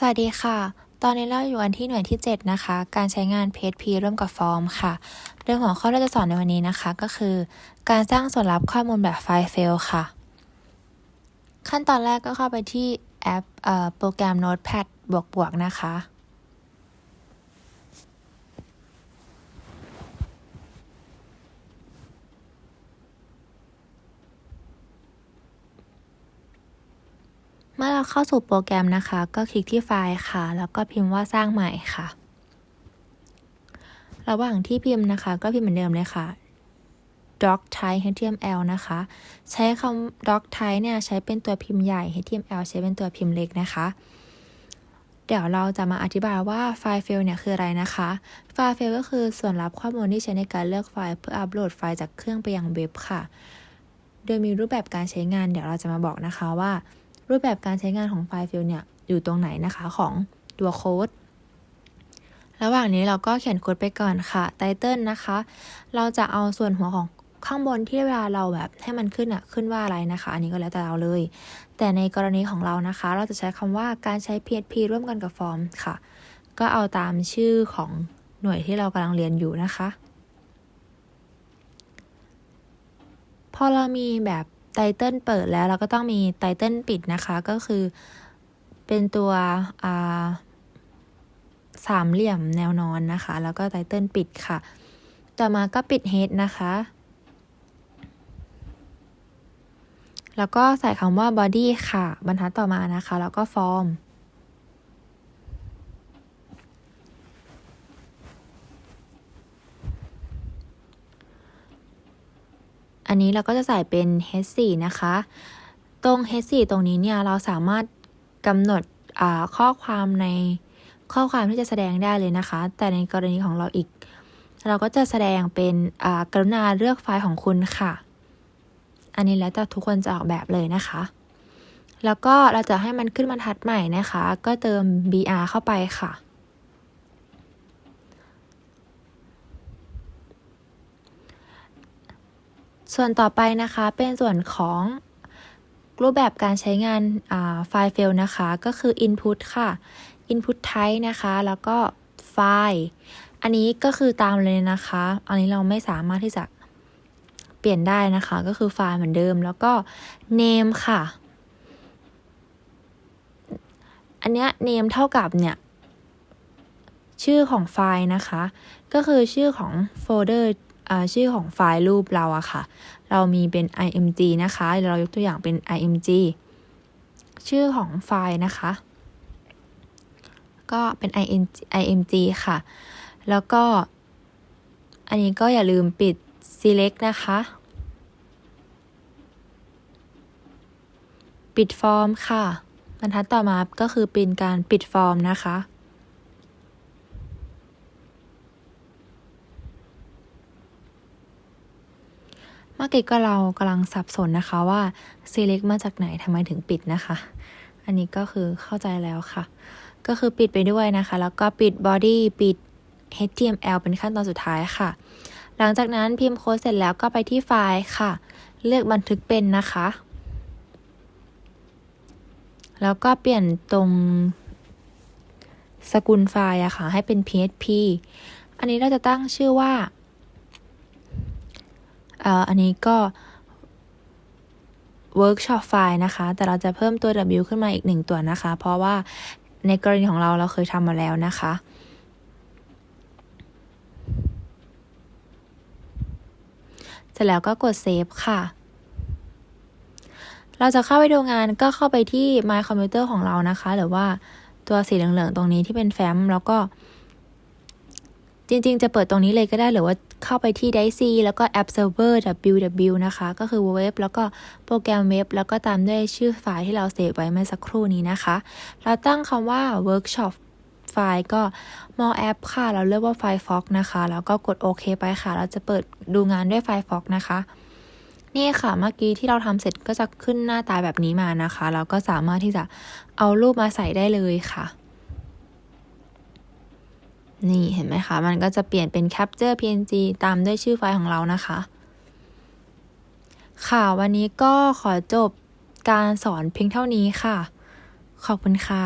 สวัสดีค่ะ ตอนนี้เราอยู่อันที่หน่วยที่ 7 นะคะ การใช้งาน PHP ร่วมกับฟอร์มค่ะโดยหัวข้อที่เราจะสอนในวันนี้นะคะก็คือ การสร้างส่วนรับข้อมูลแบบไฟล์เฟลค่ะ ขั้นตอนแรกก็เข้าไปที่แอปโปรแกรม Notepad บวกๆนะคะ เมื่อเราเข้าสู่โปรแกรมนะคะ ก็คลิกที่ไฟล์ค่ะ แล้วก็พิมพ์ว่าสร้างใหม่ค่ะ ระหว่างที่พิมพ์นะคะ ก็พิมพ์เหมือนเดิมเลยค่ะ doc type html นะคะ ใช้คำ doc type เนี่ยใช้เป็นตัวพิมพ์ใหญ่ html ใช้เป็นตัวพิมพ์เล็กนะคะ เดี๋ยวเราจะมาอธิบายว่าไฟล์ fail เนี่ยคืออะไรนะคะ ไฟล์ fail ก็คือส่วนรับข้อมูลที่ใช้ในการเลือกไฟล์เพื่ออัปโหลดไฟล์จากเครื่องไปยังเว็บค่ะ โดยมีรูปแบบการใช้งาน เดี๋ยวเราจะมาบอกนะคะว่า รูปแบบการใช้งานของไฟล์ fail เนี่ยอยู่ตรงไหนนะคะของตัวโค้ดระหว่างนี้เราก็เขียนโค้ดไปก่อนค่ะไตเติลนะคะ เราจะเอาส่วนหัวของข้างบนที่เวลาเราแบบให้มันขึ้นอะขึ้นว่าอะไรนะคะ อันนี้ก็แล้วแต่เราเลย แต่ในกรณีของเรานะคะ เราจะใช้คำว่าการใช้ PHP ร่วมกันกับฟอร์มค่ะ ก็เอาตามชื่อของหน่วยที่เรากำลังเรียนอยู่นะคะ พอเรามีแบบ ไตเติลเปิดแล้วเราก็ต้องมีไตเติลปิดนะคะ ก็คือเป็นตัวาสามเหลี่ยมแนวนอนนะคะ แล้วก็ไตเติลปิดค่ะ ต่อมาก็ปิด head นะคะ แล้วก็ใส่คำว่า body ค่ะ บรรทัดต่อมานะคะ แล้วก็ form อันนี้เราก็จะใส่เป็น h4 นะคะ ตรง h4 ตรงนี้เนี่ยเราสามารถกำหนดข้อความในข้อความที่จะแสดงได้เลยนะคะ แต่ในกรณีของเราอีก เราก็จะแสดงเป็นกรุณาเลือกไฟล์ของคุณค่ะ อันนี้แล้วแต่ทุกคนจะออกแบบเลยนะคะ แล้วก็เราจะให้มันขึ้นบรรทัดใหม่นะคะ ก็เติม br เข้าไปค่ะ ส่วนต่อไปนะคะเป็นส่วนของรูปแบบการใช้งานไฟล์เฟลนะคะ ก็คือ input ค่ะ input type นะคะ แล้วก็ไฟล์ อันนี้ก็คือตามเลยนะคะ อันนี้เราไม่สามารถที่จะเปลี่ยนได้นะคะ ก็คือไฟล์เหมือนเดิม แล้วก็ name ค่ะ อันเนี้ย name เท่ากับเนี่ย ชื่อของไฟล์นะคะ ก็คือชื่อของโฟลเดอร์ ชื่อของไฟล์รูปเราอะค่ะ เรามีเป็น img นะคะ เรายกตัวอย่างเป็น img ชื่อของไฟล์นะคะ ก็เป็น img ค่ะ แล้วก็ อันนี้ก็อย่าลืมปิด select นะคะ ปิดฟอร์มค่ะบรรทัดต่อมาก็คือเป็นการปิดฟอร์มนะคะ เมื่อกี้ก็เรากำลังสับสนนะคะว่า select มาจากไหนทำไมถึงปิดนะคะ อันนี้ก็คือเข้าใจแล้วค่ะ ก็คือปิดไปด้วยนะคะ แล้วก็ปิด body ปิด html เป็นขั้นตอนสุดท้ายค่ะ หลังจากนั้นพิมพ์โค้ดเสร็จแล้วก็ไปที่ไฟล์ค่ะ เลือกบันทึกเป็นนะคะ แล้วก็เปลี่ยนตรงสกุลไฟล์อะค่ะ ให้เป็น php อันนี้เราจะตั้งชื่อว่า อันนี้ก็ workshop file นะคะ แต่เราจะเพิ่มตัว w ขึ้นมาอีกหนึ่งตัวนะคะ เพราะว่าในกรณีของเราเราเคยทำมาแล้วนะคะเสร็จแล้วก็กด save ค่ะเราจะเข้าไปดูงานก็เข้าไปที่ my computer ของเรานะคะ หรือว่าตัวสีเหลืองๆ ตรงนี้ที่เป็นแฟ้ม แล้วก็ จริงๆ จะเปิดตรงนี้เลยก็ได้หรือว่าเข้าไปที่ d i c e แล้วก็ App Server www นะคะ ก็คือเว็บแล้วก็โปรแกรมเว็บ แล้วก็ตามด้วยชื่อไฟล์ที่เราเซฟไว้เมื่อสักครู่นี้นะคะ เราตั้งคำว่า workshop ไฟล์ก็ more app ค่ะ เราเลือกว่าไฟล์ Fox นะคะ แล้วก็กดโอเคไปค่ะ เราจะเปิดดูงานด้วยไฟล์ Fox นะคะ นี่ค่ะ เมื่อกี้ที่เราทำเสร็จก็จะขึ้นหน้าตาแบบนี้มานะคะ เราก็สามารถที่จะเอารูปมาใส่ได้เลยค่ะ นี่เห็นไหมคะ มันก็จะเปลี่ยนเป็น Capture PNG ตามด้วยชื่อไฟล์ของเรานะคะ ค่ะ วันนี้ก็ขอจบการสอนเพียงเท่านี้ค่ะ ขอบคุณค่ะ